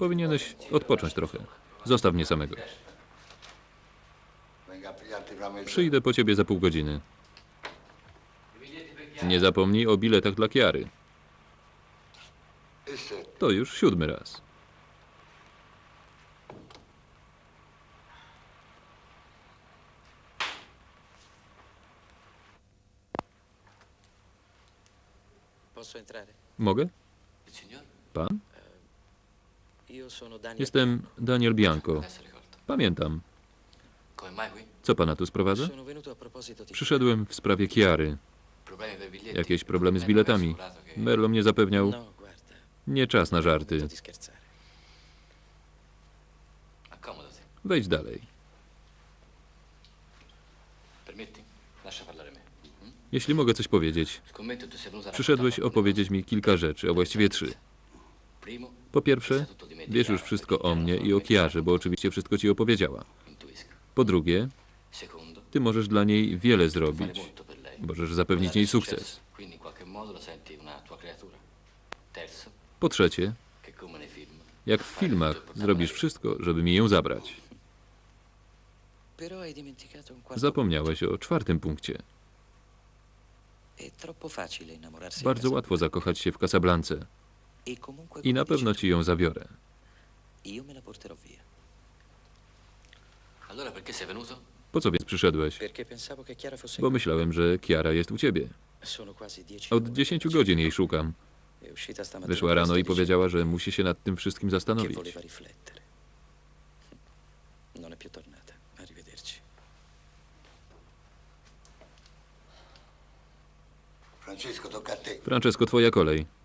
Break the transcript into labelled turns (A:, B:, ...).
A: Powinieneś odpocząć trochę. Zostaw mnie samego. Przyjdę po ciebie za pół godziny. Nie zapomnij o biletach dla Kiary. To już siódmy raz. Mogę? Pan? Jestem Daniel Bianco. Pamiętam. Co pana tu sprowadza? Przyszedłem w sprawie Kiary. Jakieś problemy z biletami. Merlo mnie zapewniał,
B: No,
A: nie czas na żarty. Wejdź dalej. Jeśli mogę coś powiedzieć. Przyszedłeś opowiedzieć mi kilka rzeczy, a właściwie trzy. Po pierwsze, wiesz już wszystko o mnie i o Kiarze, bo oczywiście wszystko ci opowiedziała. Po drugie, ty możesz dla niej wiele zrobić. Możesz zapewnić jej sukces. Po trzecie, jak w filmach, zrobisz wszystko, żeby mi ją zabrać. Zapomniałeś o czwartym punkcie. Bardzo łatwo zakochać się w Casablance i na pewno ci ją zabiorę. Po co więc przyszedłeś?
B: Chiara
A: Bo myślałem, że Kiara jest u ciebie. Od
B: ore
A: 10
B: che non
A: godzin jej szukam. Wyszła rano i powiedziała, że musi się nad tym wszystkim zastanowić. Francesco, twoja kolej.